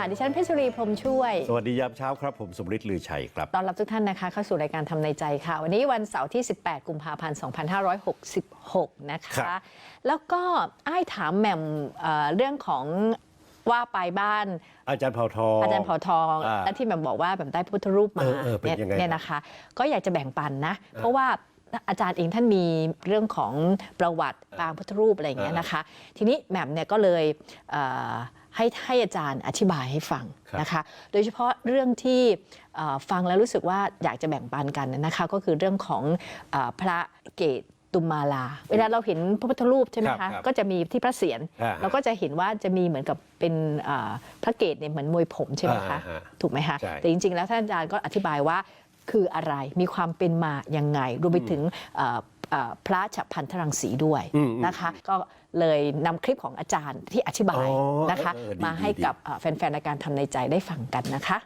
วัสดีค่ะดิฉันเพชรรีพรหมช่วย สวัสดียามเช้าครับ ผมสมฤทธิ์ลือชัยครับ ต้อนรับทุกท่านนะคะ เข้าสู่รายการทำในใจค่ะ วันนี้วันเสาร์ที่ 18 กุมภาพันธ์ 2566 นะครัคะบแล้วก็อ้ายถามแหม่มเอ่อเรื่องของว่าไปบ้าน อาจารย์เผ่าทอง อาจารย์เผาทองอ่าและที่แหม่มบอกว่าแบบได้พระพุทธรูปมาเออเออเป็นยังไงเนี่ยนะคะ ก็อยากจะแบ่งปันนะ เพราะว่าอาจารย์เองท่านมีเรื่องของประวัติปางพุทธรูปอะไรอย่างเงี้ยนะคะ ทีนี้แหม่มเนี่ยก็เลยเอ่อ ให้ให้อาจารย์อธิบายให้ฟังครับนะคะ โดยเฉพาะเรื่องที่เอ่อฟังแล้วรู้สึกว่าอยากจะแบ่งปันกันนะคะ ก็คือเรื่องของเออพระเกตตุมาลา เวลาเราเห็นพระพุทธรูปใช่ไหมครัคะบครับก็จะมีที่พระเศียรอ่าเราก็จะเห็นว่าจะมีเหมือนกับเป็นเอ่อพระเกตเนี่ยเหมือนมวยผมใช่ไหมคะอ่าฮะถูกไหมคะใช่แต่จริง ๆ แล้วท่านอาจารย์ก็อธิบายว่าคืออะไร มีความเป็นมายังไง รวมไปถึงเอ่อเอ่อ พระฉับพันธรังสีด้วยอืมอืมนะคะ ก็เลยนำคลิปของอาจารย์ที่อธิบายอ๋อนะคะเออดีมาให้ดีกับเอ่อแฟนๆรายการทำในใจได้ฟังกันนะคะ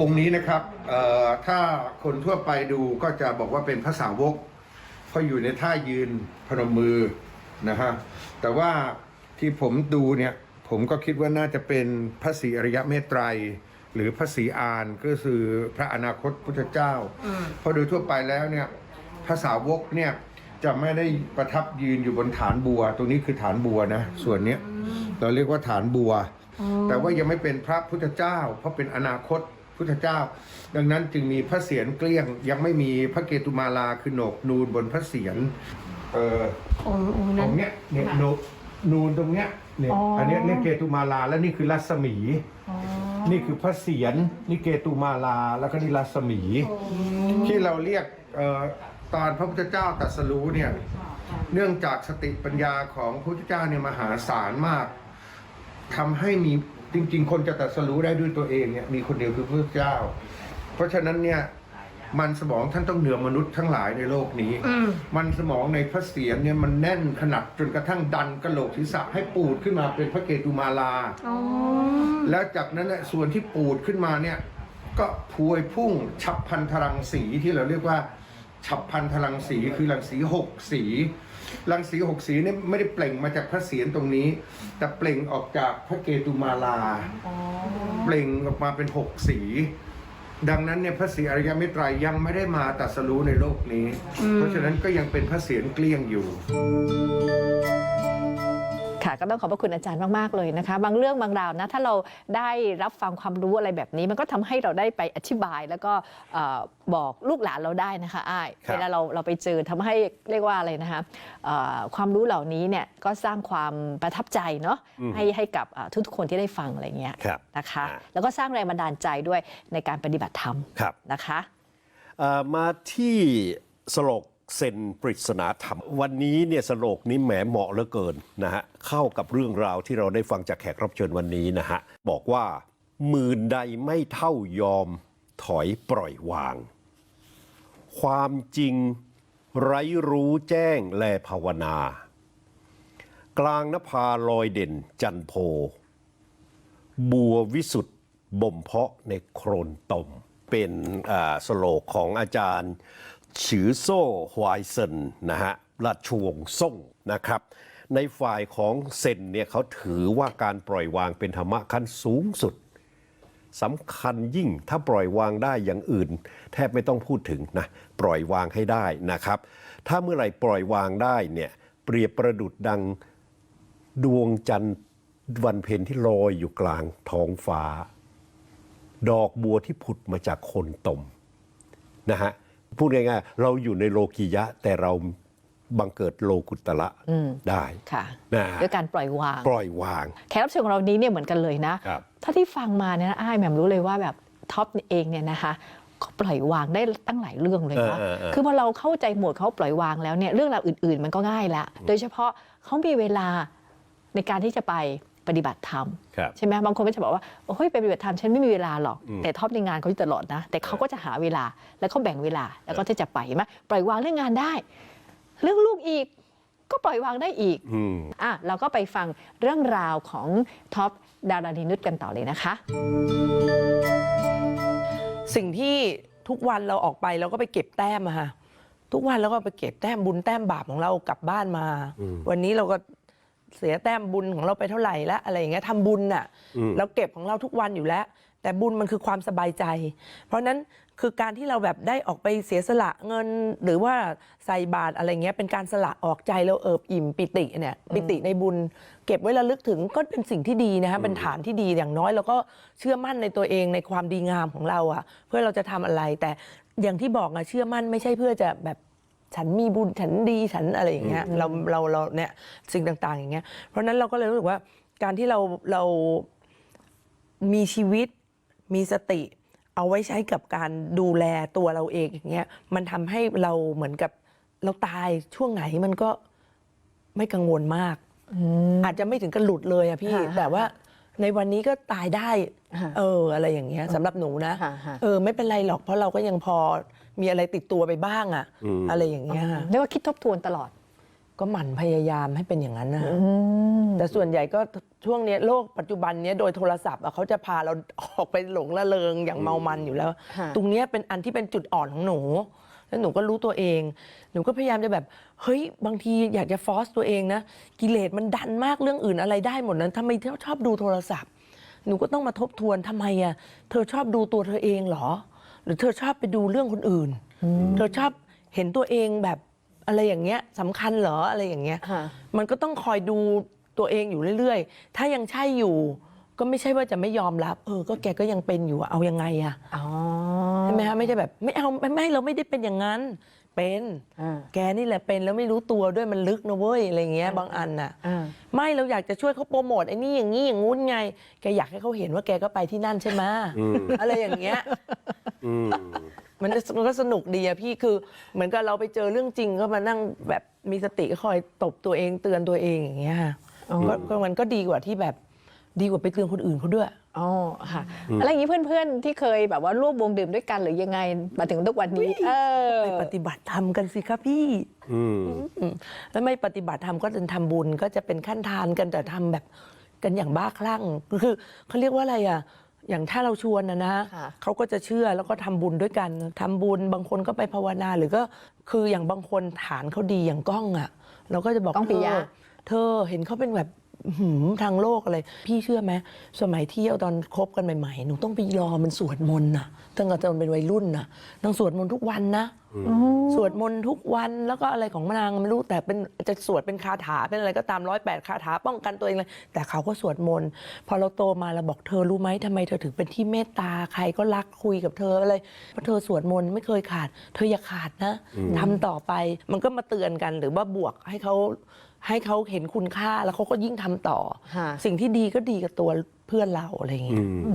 องค์นี้นะครับเอ่อถ้าคนทั่วไปดูก็จะบอกว่าเป็นพระสาวกเพราะอยู่ในท่ายืนพนมมือนะฮะแต่ว่าที่ผมดูเนี่ยผมก็คิดว่าน่าจะเป็นพระศรีอริยเมตไตรย หรือพระศรีอานก็คือพระอนาคตพุทธเจ้าเพราะโดยทั่วไปแล้วเนี่ยพระสาวกเนี่ยจะไม่ได้ประทับยืนอยู่บนฐานบัว ตรงนี้คือฐานบัวนะส่วนเนี้ยเราเรียกว่าฐานบัว แต่ว่ายังไม่เป็นพระพุทธเจ้า เพราะเป็นอนาคตพุทธเจ้า ดังนั้นจึงมีพระเศียรเกลี้ยง ยังไม่มีพระเกตุมาลาคือโหนกนูนบนพระเศียรเออองค์องค์ตนั้รนงเนี้ยเนี่ยโหนกนูนตรงเนี้ยเนี่ยอ๋ออัอันเนี้ยเนี่ยเกตุมาลาและนี่คือรัศมี นี่คือพระเศียรนี่เกตุมาลา แล้วก็นี่รัศมี ที่เราเรียกเอ่อตอนพระพุทธเจ้าตรัสรู้เนี่ย เนื่องจากสติปัญญาของพระพุทธเจ้าเนี่ยมหาศาลมากทำให้มีจริง ๆ คนจะตรัสรู้ได้ด้วยตัวเองเนี่ยมีคนเดียวคือพระพุทธเจ้า เพราะฉะนั้นเนี่ย มันสมองท่านต้องเหนือมนุษย์ทั้งหลายในโลกนี้ มันสมองในพระเศียรเนี่ยมันแน่นขนาดจนกระทั่งดันกระโหลกศีรษะให้ปูดขึ้นมาเป็นพระเกตุมาลา แล้วจากนั้นน่ะส่วนที่ปูดขึ้นมาเนี่ยก็พวยพุ่งฉับพันธรังสีที่เราเรียกว่าฉับพันธรังสีคือรังสีหกสีรังสีหกสีเนี่ยไม่ได้เปล่งมาจากพระเศียรตรงนี้ แต่เปล่งออกจากพระเกตุมาลา เปล่งออกมาเป็นหกสี ดังนั้นเนี่ยพระศรีอริยเมตไตรยยังไม่ได้มาตรัสรู้ในโลกนี้ เพราะฉะนั้นก็ยังเป็นพระเศียรเกลี้ยงอยู่ ค่ะ ก็ต้องขอบพระคุณอาจารย์มาก ๆ เลยนะคะ บางเรื่องบางราวนะ ถ้าเราได้รับฟังความรู้อะไรแบบนี้ มันก็ทำให้เราได้ไปอธิบายแล้วก็เอ่อบอกลูกหลานเราได้นะคะอ้ายครับเวลาเราเราไปเจอทำให้เรียกว่าอะไรนะคะเอ่อความรู้เหล่านี้เนี่ยก็สร้างความประทับใจเนาะให้ให้กับเอ่อทุกๆคนที่ได้ฟังอะไรเงี้ยครับนะคะอ่าแล้วก็สร้างแรงบันดาลใจด้วยในการปฏิบัติธรรมครับนะคะเอ่อมาที่สโลก เซนปริศนาธรรม วันนี้เนี่ยสโลกนี้แหมเหมาะเหลือเกินนะฮะเข้ากับเรื่องราวที่เราได้ฟังจากแขกรับเชิญวันนี้นะฮะบอกว่าหมื่นใดไม่เท่ายอมถอยปล่อยวาง ความจริงไร้รู้แจ้งแลภาวนา กลางนภาลอยเด่นจันโพ บัววิสุทธ์บ่มเพาะในโครนตม เป็นสโลกของอาจารย์ ฉือโซ่ฮวายเซนนะฮะราชวงศ์ซ่งนะครับ ในฝ่ายของเซนเนี่ยเขาถือว่าการปล่อยวางเป็นธรรมะขั้นสูงสุดสำคัญยิ่งถ้าปล่อยวางได้อย่างอื่น แทบไม่ต้องพูดถึงนะปล่อยวางให้ได้นะครับ ถ้าเมื่อไหร่ปล่อยวางได้เนี่ยเปรียบประดุดดังดวงจันทร์วันเพ็ญที่ลอยอยู่กลางท้องฟ้า ดอกบัวที่ผุดมาจากโคนตมนะฮะ พูดง่ายๆ เราอยู่ในโลกียะ แต่เราบังเกิดโลกุตละได้ค่ะนะฮะด้วยการปล่อยวาง ปล่อยวาง แขกรับเชิญของเรานี้เนี่ยเหมือนกันเลยนะครับถ้าที่ฟังมาเนี่ยนะอ้ายแหม่มรู้เลยว่าแบบท็อปเองเนี่ยนะคะก็ปล่อยวางได้ตั้งหลายเรื่องเลยนะเออเออเออคือพอเราเข้าใจหมวดเขาปล่อยวางแล้วเนี่ยเรื่องราวอื่น ๆ มันก็ง่ายละ โดยเฉพาะเขามีเวลาในการที่จะไป ปฏิบัติธรรมครับใช่ไหมบางคนก็จะบอกว่าโอ้ยไปปฏิบัติธรรมฉันไม่มีเวลาหรอก แต่ท็อปในงานเขาอยู่ตลอดนะ แต่เขาก็จะหาเวลาแล้วก็แบ่งเวลาแล้วก็จะจะไปเห็นไหมปล่อยวางเรื่องงานได้ เรื่องลูกอีกก็ปล่อยวางได้อีกอืมอะเราก็ไปฟังเรื่องราวของท็อปดารานีนุชกันต่อเลยนะคะ สิ่งที่ทุกวันเราออกไปเราก็ไปเก็บแต้มอะค่ะทุกวันเราก็ไปเก็บแต้มบุญแต้มบาปของเรากลับบ้านมา วันนี้เราก็ เสียแต้มบุญของเราไปเท่าไหร่แล้วอะไรอย่างเงี้ยทำบุญน่ะอืมเราเก็บของเราทุกวันอยู่แล้ว แต่บุญมันคือความสบายใจ เพราะฉะนั้นคือการที่เราแบบได้ออกไปเสียสละเงิน หรือว่าใส่บาตรอะไรเงี้ยเป็นการสละออกใจเราเอิบอิ่มปิติเนี่ยปิติในบุญ เก็บไว้ระลึกถึงก็เป็นสิ่งที่ดีนะคะเป็นฐานที่ดีอย่างน้อยเราก็เชื่อมั่นในตัวเองในความดีงามของเราอะเพื่อเราจะทำอะไรแต่อย่างที่บอกอะเชื่อมั่นไม่ใช่เพื่อจะแบบ ฉันมีบุญฉันดีฉันอะไรอย่างเงี้ยเราเราเราเนี่ยสิ่งต่าง ๆ อย่างเงี้ยเพราะฉะนั้นเราก็เลยรู้สึกว่าการที่เราเรามีชีวิตมีสติ เอาไว้ใช้กับการดูแลตัวเราเองอย่างเงี้ยมันทำให้เราเหมือนกับเราตายช่วงไหนมันก็ไม่กังวลมากอาจจะไม่ถึงกับหลุดเลยอะพี่ค่ะแต่ว่าในวันนี้ก็ตายได้ค่ะเอออะไรอย่างเงี้ยสำหรับหนูนะค่ะค่ะเออไม่เป็นไรหรอกเพราะเราก็ยังพอ มีอะไรติดตัวไปบ้างอะอืม อะไรอย่างเงี้ยค่ะเรียกว่าคิดทบทวนตลอด ก็หมั่นพยายามให้เป็นอย่างนั้นนะฮะแต่ส่วนใหญ่ก็ช่วงเนี้ยโลกปัจจุบันเนี้ยโดยโทรศัพท์อะเขาจะพาเรา ออกไปหลงละเลงอย่างเมามันอยู่แล้ว ค่ะ ตรงเนี้ยเป็นอันที่เป็นจุดอ่อนของหนู แล้วหนูก็รู้ตัวเอง หนูก็พยายามจะแบบ เฮ้ย บางทีอยากจะฟอสตัวเองนะ กิเลสมันดันมากเรื่องอื่นอะไรได้หมดนั้นทำไมเธอชอบดูโทรศัพท์ หนูก็ต้องมาทบทวนทำไมอะเธอชอบดูตัวเธอเองเหรอ หรือเธอชอบไปดูเรื่องคนอื่น เธอชอบเห็นตัวเองแบบอะไรอย่างเงี้ยสำคัญเหรออะไรอย่างเงี้ยค่ะมันก็ต้องคอยดูตัวเองอยู่เรื่อย ๆ ถ้ายังใช่อยู่ก็ไม่ใช่ว่าจะไม่ยอมรับ เออ ก็แกก็ยังเป็นอยู่อะเอายังไงอะอ๋อใช่ไหมฮะไม่ใช่แบบ ไม่เอาไม่ไม่เราไม่ได้เป็นอย่างนั้น เป็นอ่าแกนี่แหละเป็นแล้วไม่รู้ตัวด้วยมันลึกนะเว้ยอะไรเงี้ยบางอันน่ะอ่าไม่เราอยากจะช่วยเขาโปรโมทไอ้นี่อย่างนี้อย่างงู้นไง แกอยากให้เขาเห็นว่าแกก็ไปที่นั่นใช่ไหมอะไรอย่างเงี้ยอืมมันก็มันก็สนุกดีอะพี่คือ เหมือนกับเราไปเจอเรื่องจริงก็มานั่งแบบมีสติก็คอยตบตัวเองเตือนตัวเองอย่างเงี้ยค่ะก็ก็มันก็ดีกว่าที่แบบดีกว่าไปเตือนคนอื่นเขาด้วย อ๋อค่ะอะไรอย่างนี้เพื่อนๆ ที่เคยแบบว่าร่วมวงดื่มด้วยกันหรือยังไงมาถึงทุกวันนี้ เออ ไปปฏิบัติธรรมกันสิครับพี่อืมอืมแล้วไม่ปฏิบัติธรรมก็จะทำบุญก็จะเป็นขั้นทานกันแต่ทำแบบกันอย่างบ้าคลั่งคือเขาเรียกว่าอะไรอะ อย่างถ้าเราชวนนะนะค่ะ เขาก็จะเชื่อแล้วก็ทำบุญด้วยกันทำบุญบางคนก็ไปภาวนาหรือก็คืออย่างบางคนฐานเขาดีอย่างก้องอะ เราก็จะบอก ก้องปิยะ เธเธอเห็นเขาเป็นแบบหืม ทางโลกอะไร พี่เชื่อไหมสมัยเที่ยวตอนคบกันใหม่ๆ หนูต้องไปรอมันสวดมนต์น่ะตั้งแต่ตอนเป็นวัยรุ่นน่ะนางสวดมนต์ทุกวันนะสวดมนต์ทุกวันแล้วก็อะไรของนางไม่รู้แต่เป็นจะสวดเป็นคาถาเป็นอะไรก็ตามร้อยแปดคาถาป้องกันตัวเองเลยแต่เขาก็สวดมนต์พอเราโตมาเราบอกเธอรู้ไหมทำไมเธอถึงเป็นที่เมตตาใครก็รักคุยกับเธออะไรเพราะเธอสวดมนต์ไม่เคยขาด เธออย่าขาดนะทำต่อไปมันก็มาเตือนกันหรือว่าบวกให้เขา ให้เขาเห็นคุณค่าแล้วเขาก็ยิ่งทำต่อค่ะสิ่งที่ดีก็ดีกับตัวเพื่อนเราอะไรอย่างเงี้ยอื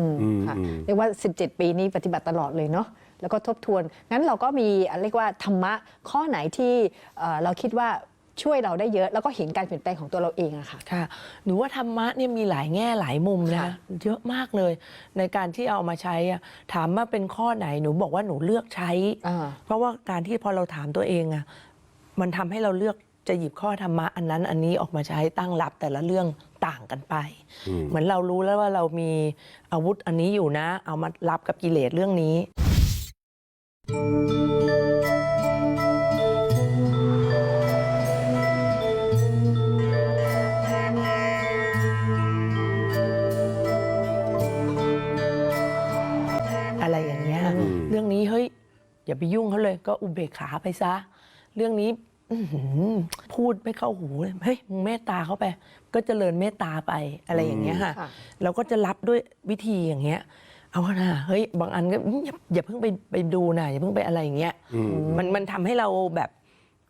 มอืมค่ะอืมเรียกว่า 17 ปีนี้ปฏิบัติตลอดเลยเนาะแล้วก็ทบทวน งั้นเราก็มีเรียกว่าธรรมะข้อไหนที่เอ่อเราคิดว่าช่วยเราได้เยอะ แล้วก็เห็นการเปลี่ยนแปลงของตัวเราเองอะค่ะค่ะหนูว่าธรรมะเนี่ยมีหลายแง่หลายมุมนะค่ะเยอะมากเลย ในการที่เอามาใช้อะถามว่าเป็นข้อไหนหนูบอกว่าหนูเลือกใช้อ่าเพราะว่าการที่พอเราถามตัวเองอะมันทำให้เราเลือก จะหยิบข้อธรรมะอันนั้นอันนี้ออกมาใช้ตั้งรับแต่ละเรื่องต่างกันไป เหมือนเรารู้แล้วว่าเรามีอาวุธอันนี้อยู่นะ เอามารับกับกิเลสเรื่องนี้ อะไรอย่างเงี้ย เรื่องนี้เฮ้ยอย่าไปยุ่งเขาเลยก็อุเบกขาไปซะ เรื่องนี้อื้อหือ พูดไม่เข้าหูเลยเฮ้ยมึงเมตตาเขาไป ก็เจริญเมตตาไปอะไรอย่างเงี้ยค่ะค่ะเราก็จะรับด้วยวิธีอย่างเงี้ย เอานะเฮ้ยบางอันก็อย่าอย่าเพิ่งไปไปดูนะอย่าเพิ่งไปอะไรอย่างเงี้ยมันมันทำให้เราแบบ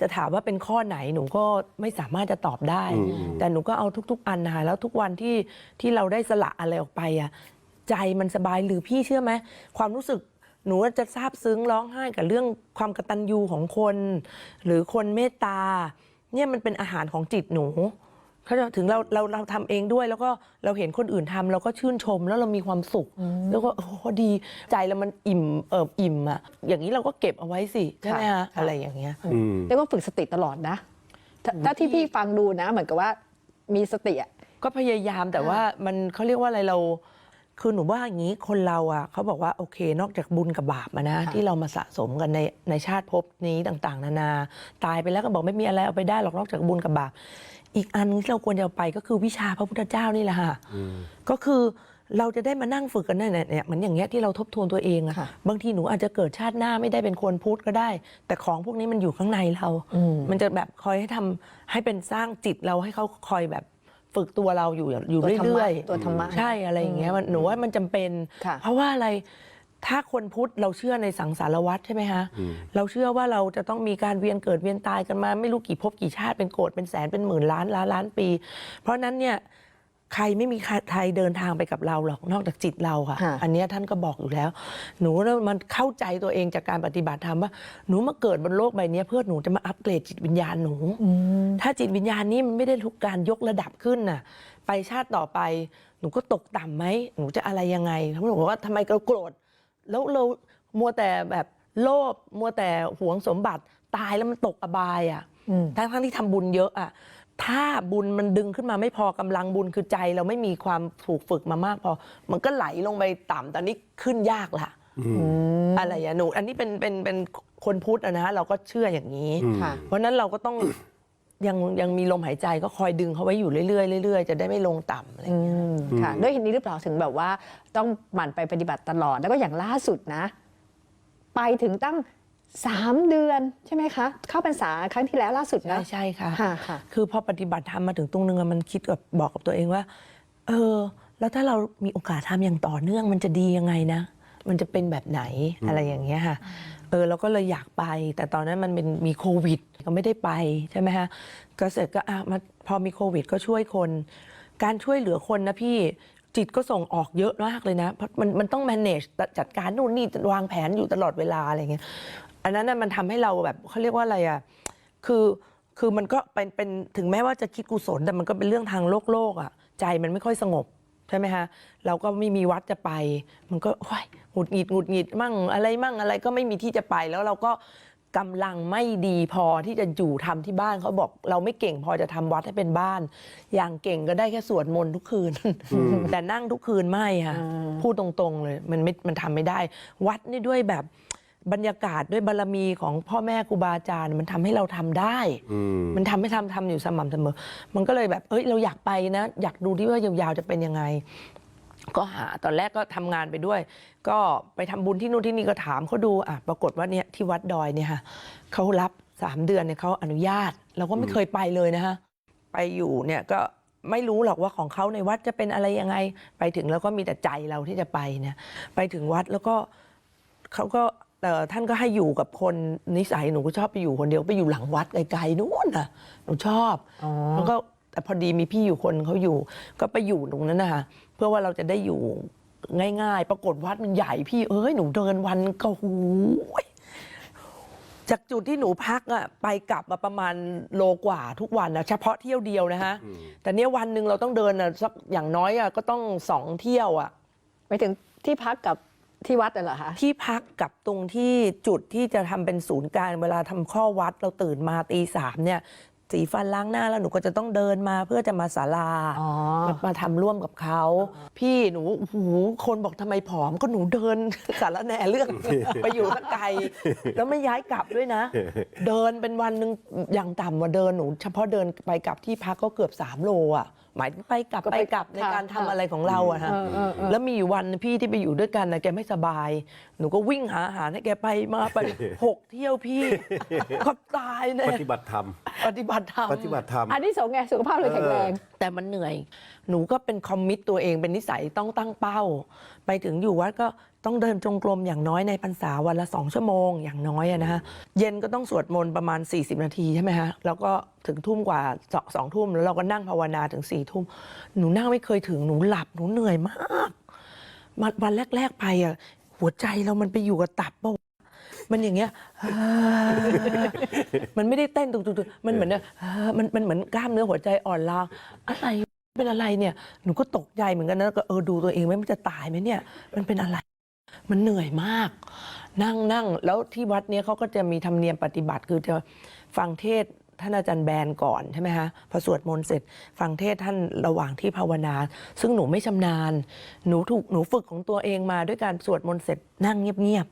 จะถามว่าเป็นข้อไหนหนูก็ไม่สามารถจะตอบได้ แต่หนูก็เอาทุก ๆ อันนะคะแล้วทุกวันที่ที่เราได้สละอะไรออกไปอะใจมันสบายหรือพี่เชื่อไหมความรู้สึก หนูจะซาบซึ้งร้องไห้กับเรื่องความกตัญญูของคน หรือคนเมตตา เนี่ยมันเป็นอาหารของจิตหนูเขาจะถึงเราเราเราทำเองด้วย แล้วก็เราเห็นคนอื่นทำเราก็ชื่นชมแล้วเรามีความสุข แล้วก็โอ้โหดีใจแล้วมันอิ่มเอิบอิ่มอะอย่างนี้เราก็เก็บเอาไว้สิใช่ไหมค่ะฮะค่ะ อะไรอย่างเงี้ย อืม เรียกว่าฝึกสติตลอดนะถ้าถ้าที่พี่ฟังดูนะ เหมือนกับว่ามีสติอะ ก็พยายามแต่ว่ามันเขาเรียกว่าอะไรเรา คือหนูว่าอย่างนี้คนเราอะเขาบอกว่าโอเค นอกจากบุญกับบาปมานะค่ะที่เรามาสะสมกันในในชาติภพนี้ต่างๆ นานา ตายไปแล้วก็บอกไม่มีอะไรเอาไปได้หรอกนอกจากบุญกับบาป อีกอันที่เราควรจะเอาไปก็คือวิชาพระพุทธเจ้านี่แหละค่ะก็คือเราจะได้มานั่งฝึกกันเนี่ยเนี่ยเหมือนอย่างเงี้ยที่เราทบทวนตัวเองอะค่ะบางทีหนูอาจจะเกิดชาติหน้าไม่ได้เป็นคนพุทธก็ได้ แต่ของพวกนี้มันอยู่ข้างในเราอืมมันจะแบบคอยให้ทำให้เป็นสร้างจิตเราให้เขาคอยแบบ ฝึกตัวเราอยู่อยู่ตัวธรรมะเรื่อยตัวธรรมะใช่อะไรอย่างเงี้ยมันหนูว่ามันจำเป็นค่ะเพราะว่าอะไรถ้าคนพุทธเราเชื่อในสังสารวัฏใช่ไหมคะเราเชื่อว่าเราจะต้องมีการเวียนเกิดเวียนตายกันมา ไม่รู้กี่ภพกี่ชาติเป็นโกรธเป็นแสนเป็นหมื่นล้านล้านล้านปี เพราะฉะนั้นเนี่ย ใครไม่มีใครเดินทางไปกับเราหรอกนอกจากจิตเราค่ะค่ะอันเนี้ยท่านก็บอกอยู่แล้ว หนูแล้วมันเข้าใจตัวเองจากการปฏิบัติธรรมว่า หนูมาเกิดบนโลกใบเนี้ยเพื่อหนูจะมาอัปเกรดจิตวิญญาณหนู ถ้าจิตวิญญาณนี้มันไม่ได้ทุกการยกระดับขึ้นน่ะ ไปชาติต่อไปหนูก็ตกต่ำไหมหนูจะอะไรยังไงเขาบอกว่าทำไมเราโกรธแล้วเรามัวแต่แบบโลภมัวแต่หวงสมบัติตายแล้วมันตกอบายอะอืมทั้งทั้งที่ทำบุญเยอะอะ ถ้าบุญมันดึงขึ้นมาไม่พอกำลังบุญคือใจ เราไม่มีความถูกฝึกมามากพอ มันก็ไหลลงไปต่ำตอนนี้ขึ้นยากละอะไรอย่างหนูอันนี้เป็นเป็นเป็นคนพุทธอะนะเราก็เชื่ออย่างนี้ค่ะเพราะฉะนั้นเราก็ต้องยังยังมีลมหายใจก็คอยดึงเขาไว้อยู่เรื่อยๆเรื่อยๆจะได้ไม่ลงต่ำอะไรอย่างเงี้ยอืมค่ะด้วยเหตุนี้หรือเปล่าถึงแบบว่า ต้องหมั่นไปปฏิบัติตลอดแล้วก็อย่างล่าสุดนะ ไปถึงตั้ง สามเดือนใช่ไหมคะ เข้าพรรษาครั้งที่แล้วล่าสุดใช่นะใช่ค่ะค่ะ ค่ะ คือพอปฏิบัติธรรมมาถึงตรงนึงอะมันคิดกับบอกกับตัวเองว่า เออ แล้วถ้าเรามีโอกาสทำอย่างต่อเนื่องมันจะดียังไงนะ มันจะเป็นแบบไหนอะไรอย่างเงี้ยค่ะ เออเราก็เลยอยากไป แต่ตอนนั้นมันเป็นมีโควิด ก็ไม่ได้ไปใช่ไหมคะก็เสร็จก็อะมาพอมีโควิด ก็ช่วยคน การช่วยเหลือคนนะพี่จิตก็ส่งออกเยอะมากเลยนะเพราะมันมันต้อง manage จัดการนู่นนี่วางแผนอยู่ตลอดเวลาอะไรเงี้ย อันนั้นน่ะมันทำให้เราแบบเขาเรียกว่าอะไรอะคือคือมันก็เป็นเป็นถึงแม้ว่าจะคิดกุศลแต่มันก็เป็นเรื่องทางโลกโลกอะ ใจมันไม่ค่อยสงบใช่ไหมฮะเราก็ไม่มีวัดจะไป มันก็โอ้ยหงุดหงิดหงุดหงิดมั่งอะไรมั่งอะไรก็ไม่มีที่จะไปแล้วเราก็กำลังไม่ดีพอที่จะอยู่ทำที่บ้านเขาบอก เราไม่เก่งพอจะทำวัดให้เป็นบ้าน อย่างเก่งก็ได้แค่สวดมนต์ทุกคืน แต่นั่งทุกคืนไม่ค่ะพูดตรงๆเลย มันไม่มันทำไม่ได้ วัดนี่ด้วยแบบ บรรยากาศด้วยบารรมีของพ่อแม่ครูบาอาจารย์มันทำให้เราทำได้ มันทำให้ทำทำอยู่สม่ำเสมอ มันก็เลยแบบเอ้ยเราอยากไปนะ อยากดูที่ว่ายาวๆจะเป็นยังไง ก็หาตอนแรกก็ทำงานไปด้วย ก็ไปทำบุญที่นู่นที่นี่ก็ถามเขาดูอะปรากฏว่าเนี่ยที่วัดดอยเนี่ยค่ะเขารับสามเดือนเนี่ยเขาอนุญาต เราก็ไม่เคยไปเลยนะคะไปอยู่เนี่ยก็ไม่รู้หรอกว่าของเขาในวัดจะเป็นอะไรยังไง ไปถึงแล้วก็มีแต่ใจเราที่จะไปเนี่ยไปถึงวัดแล้วก็เขาก็ เอ่อท่านก็ให้อยู่กับคนนิสัยหนูก็ชอบไปอยู่คนเดียวไปอยู่หลังวัดไกลๆนู่นน่ะหนูชอบอ๋อแล้วก็แต่พอดีมีพี่อยู่คนเขาอยู่ ก็ไปอยู่ตรงนั้นนะคะเพื่อว่าเราจะได้อยู่ง่ายๆ ปรากฏวัดมันใหญ่พี่เอ้ยหนูเดินวันก็หูยจากจุดที่หนูพักอะไปกลับมาประมาณโลกว่าทุกวันนะเฉพาะเที่ยวเดียวนะคะแต่เนี้ยวันหนึ่งเราต้องเดินอะสักอย่างน้อยอะก็ต้องสองเที่ยวอะไปถึงที่พักกับ ที่วัดน่ะเหรอคะ ที่พักกับตรงที่จุดที่จะทำเป็นศูนย์กลารเวลาทำข้อวัดเราตื่นมาตีสามเนี่ย สีฟันล้างหน้าแล้วหนูก็จะต้องเดินมาเพื่อจะมาศาลาอ๋อ มามาทำร่วมกับเขา พี่หนูโอ้โหคนบอกทำไมผอมก็หนูเดิน สารแหน่เรื่อง ไปอยู่ตะไกลแล้วไม่ย้ายกลับด้วยนะ เดินเป็นวันหนึ่งอย่างต่ำกว่าเดินหนู เฉพาะเดินไปกลับที่พักก็เกือบ3โลอะ หมายถึงไปกลับก็ไปไปกลับในค่ะการทำค่ะอะไรของเราอะฮะเออเออเออ แล้วมีอยู่วันพี่ที่ไปอยู่ด้วยกันนะแกไม่สบาย หนูก็วิ่งหาอาหารให้แกไปมาไป หกเที่ยวพี่ ก็ตายแน่ปฏิบัติธรรม ปฏิบัติธรรม ปฏิบัติธรรม อันที่สองไงสุขภาพเลยแข็งแรงแต่มันเหนื่อย หนูก็เป็นคอมมิตตัวเองเป็นนิสัยต้องตั้งเป้า ไปถึงอยู่วัดก็ต้องเดินจงกรมอย่างน้อยในพรรษาวันละสองชั่วโมงอย่างน้อยนะฮะเย็นก็ต้องสวดมนต์ประมาณ 40 นาทีใช่ไหมฮะแล้วก็ถึงทุ่มกว่าสองสองทุ่มแล้วเราก็นั่งภาวนาถึงสี่ทุ่มหนูนั่งไม่เคยถึงหนูหลับหนูเหนื่อยมาก วันแรก ๆ ไปอะหัวใจเรามันไปอยู่กับตับเปล่า มันอย่างเงี้ย มันไม่ได้เต้นตุกๆๆมันเหมือนเนี่ยมันมันเหมือนกล้ามเนื้อหัวใจอ่อนล้าอะไรเป็นอะไรเนี่ย หนูก็ตกใจเหมือนกันนะก็เออดูตัวเองไหมมันจะตายไหมเนี่ย มันเป็นอะไร มันเหนื่อยมาก นั่งนั่งแล้วที่วัดเนี้ยเขาก็จะมีธรรมเนียมปฏิบัติคือจะฟังเทศท่านอาจารย์แบนก่อนใช่ไหมคะพอสวดมนต์เสร็จ ฟังเทศท่านระหว่างที่ภาวนา ซึ่งหนูไม่ชำนาญ หนูถูกหนูฝึกของตัวเองมาด้วยการสวดมนต์เสร็จนั่งเงียบ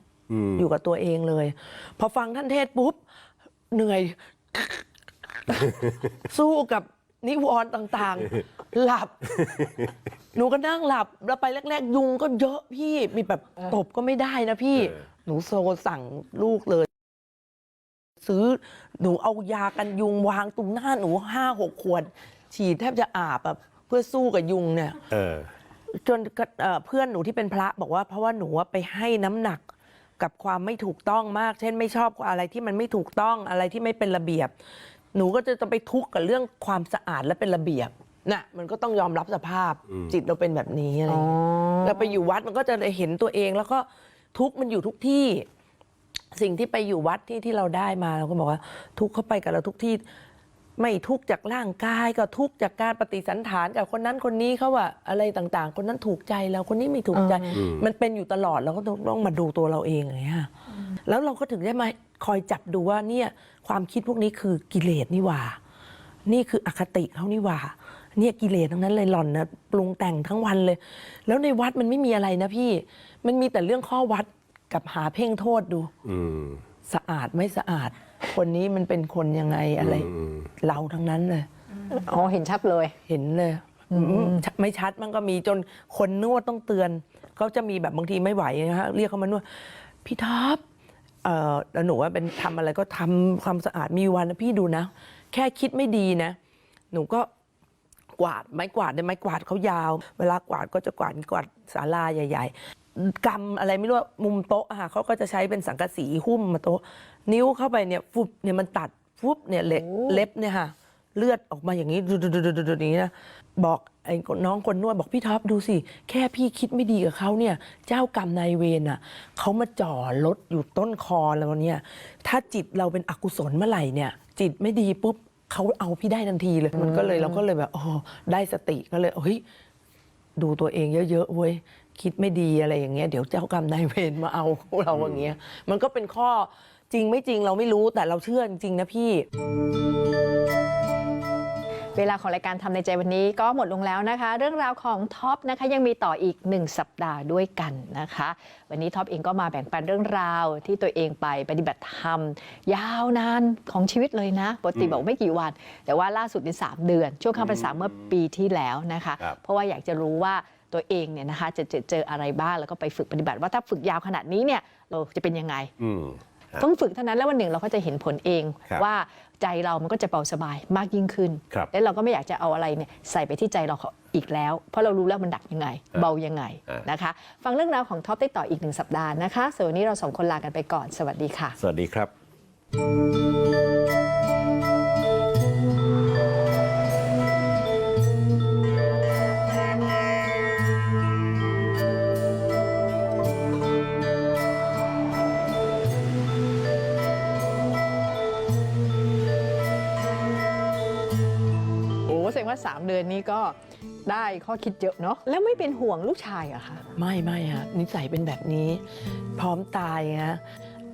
อยู่กับตัวเองเลย พอฟังท่านเทศน์ปุ๊บ เหนื่อย สู้กับนิวรณ์ต่างๆ หลับ หนูก็นั่งหลับ แล้วไปแรก ๆ ยุงก็เยอะพี่ มีแบบตบก็ไม่ได้นะพี่เออหนูโซสั่งลูกเลย ซื้อหนูเอายากันยุงวางตรงหน้าหนูห้าหกขวด ฉีดแทบจะอาบแบบเพื่อสู้กับยุงเนี่ยเออจนกระเอ่อเพื่อนหนูที่เป็นพระบอกว่าเพราะว่าหนูว่าไปให้น้ำหนัก กับความไม่ถูกต้องมาก เช่นไม่ชอบอะไรที่มันไม่ถูกต้องอะไรที่ไม่เป็นระเบียบ หนูก็จะต้องไปทุกข์กับเรื่องความสะอาดและเป็นระเบียบน่ะมันก็ต้องยอมรับสภาพจิตเราเป็นแบบนี้อะไรอย่างเงี้ยเราไปอยู่วัดมันก็จะได้เห็นตัวเอง แล้วก็ทุกข์มันอยู่ทุกที่ สิ่งที่ไปอยู่วัดที่ที่เราได้มาเราก็บอกว่า ทุกข์เข้าไปกับเราทุกที่ ไม่ทุกข์จากร่างกายก็ทุกข์จากการปฏิสันฐานกับคนนั้นคนนี้เขาว่าอะไรต่างๆ คนนั้นถูกใจเราคนนี้ไม่ถูกใจ มันเป็นอยู่ตลอดเราก็ต้องต้องมาดูตัวเราเองอย่างเงี้ยแล้วเราก็ถึงได้มาคอยจับดูว่าเนี่ยความคิดพวกนี้คือกิเลสนี่หว่า นี่คืออคติเขานี่หว่า เนี่ยกิเลสทั้งนั้นเลยหล่อนนะปรุงแต่งทั้งวันเลย แล้วในวัดมันไม่มีอะไรนะพี่ มันมีแต่เรื่องข้อวัดกับหาเพ่งโทษดู อืม สะอาดไม่สะอาด คนนี้มันเป็นคนยังไงอะไรอืมเราทั้งนั้นเลย อ๋อเห็นชัดเลย เห็นเลยชัดไม่ชัดมันก็มีจนคนนวดต้องเตือน ก็จะมีแบบบางทีไม่ไหวนะฮะเรียกเขามานวดพี่ท็อปเอ่อแล้วหนูว่าเป็นทำอะไรก็ทำความสะอาดมีวันนะพี่ดูนะ แค่คิดไม่ดีนะ หนูก็กวาดไม้กวาดเนี่ยไม้กวาดเขายาว เวลากวาดก็จะกวาดกวาดศาลาใหญ่ ๆ กำอะไรไม่รู้ว่ามุมโต๊ะอะค่ะเขาก็จะใช้เป็นสังกะสีหุ้มมาโต๊ะ นิ้วเข้าไปเนี่ยฟุบเนี่ยมันตัดฟุบเนี่ยเหล็กเล็บเนี่ยค่ะเลือดออกมาอย่างนี้ดุดๆๆๆอย่างนี้นะบอกไอ้น้องคนนวดบอกพี่ท็อปดูสิ แค่พี่คิดไม่ดีกับเขาเนี่ย เจ้ากรรมนายเวรอะเขามาจ่อรถอยู่ต้นคอเราเนี่ยถ้าจิตเราเป็นอกุศลเมื่อไหร่เนี่ย จิตไม่ดีปุ๊บเขาเอาพี่ได้ทันทีเลย มันก็เลยเราก็เลยแบบอ๋อได้สติก็เลยเฮ้ยดูตัวเองเยอะๆเว้ย คิดไม่ดีอะไรอย่างเงี้ยเดี๋ยวเจ้ากรรมนายเวรมาเอาเราอย่างเงี้ยมันก็เป็นข้อจริงไม่จริงเราไม่รู้แต่เราเชื่อจริงๆนะพี่ เวลาของรายการทำในใจวันนี้ก็หมดลงแล้วนะคะ เรื่องราวของท็อปนะคะยังมีต่ออีก 1 สัปดาห์ด้วยกันนะคะ วันนี้ท็อปเองก็มาแบ่งปันเรื่องราวที่ตัวเองไปปฏิบัติธรรม ยาวนานของชีวิตเลยนะปกติบอกไม่กี่วัน แต่ว่าล่าสุดในสามเดือน ช่วงเข้าพรรษาเมื่อปีที่แล้วนะคะครับเพราะว่าอยากจะรู้ว่า ตัวเองเนี่ยนะคะจะเจอเจออะไรบ้างแล้วก็ไปฝึกปฏิบัติว่าถ้าฝึกยาวขนาดนี้เนี่ยเราจะเป็นยังไงอืมครับต้องฝึกเท่านั้นแล้ววันหนึ่งเราก็จะเห็นผลเองครับว่าใจเรามันก็จะเบาสบายมากยิ่งขึ้นครับแล้วเราก็ไม่อยากจะเอาอะไรเนี่ยใส่ไปที่ใจเราอีกแล้ว เพราะเรารู้แล้วมันดักยังไงอ่าเบายังไงอ่านนะคะ ฟังเรื่องราวของท็อปได้ต่ออีกหนึ่งสัปดาห์นะคะส่วนวันนี้เราสองคนลากันไปก่อน สวัสดีค่ะ สวัสดีครับ 3 เดือนนี้ก็ได้ข้อคิดเยอะเนาะแล้วไม่เป็นห่วงลูกชายเหรอะคะไม่ไม่ฮะนิสัยเป็นแบบนี้ พร้อมตายฮะ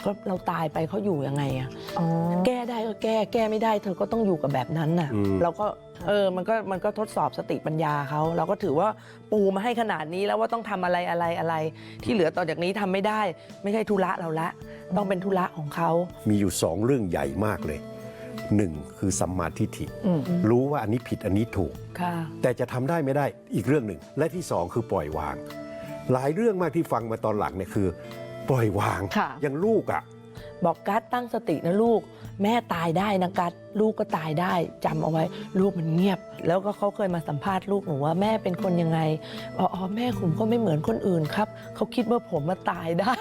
ก็เราตายไปเขาอยู่ยังไงอะอ๋อแก้ได้ก็แก้แก้ไม่ได้ เธอก็ต้องอยู่กับแบบนั้นน่ะอืม เราก็เออมันก็มันก็ทดสอบสติปัญญาเขาเราก็ถือว่าปูมาให้ขนาดนี้แล้วว่าต้องทำอะไรอะไรอะไร ที่เหลือต่อจากนี้ทำไม่ได้ ไม่ใช่ธุระเราละ ต้องเป็นธุระของเขา มีอยู่สองเรื่องใหญ่มากเลย หนึ่งคือสัมมาทิฏฐิอืมรู้ว่าอันนี้ผิดอันนี้ถูกค่ะแต่จะทำได้ไม่ได้อีกเรื่องหนึ่ง และที่สองคือปล่อยวาง หลายเรื่องมากที่ฟังมาตอนหลังเนี่ยคือ ปล่อยวางค่ะอย่างลูกอะ บอกกัดตั้งสตินะลูก แม่ตายได้นะกัดลูกก็ตายได้จำเอาไว้ ลูกมันเงียบ แล้วก็เขาเคยมาสัมภาษณ์ลูกหนูว่าแม่เป็นคนยังไงอ๋ออ๋อแม่ผมก็ไม่เหมือนคนอื่นครับเขาคิดว่าผมมาตายได้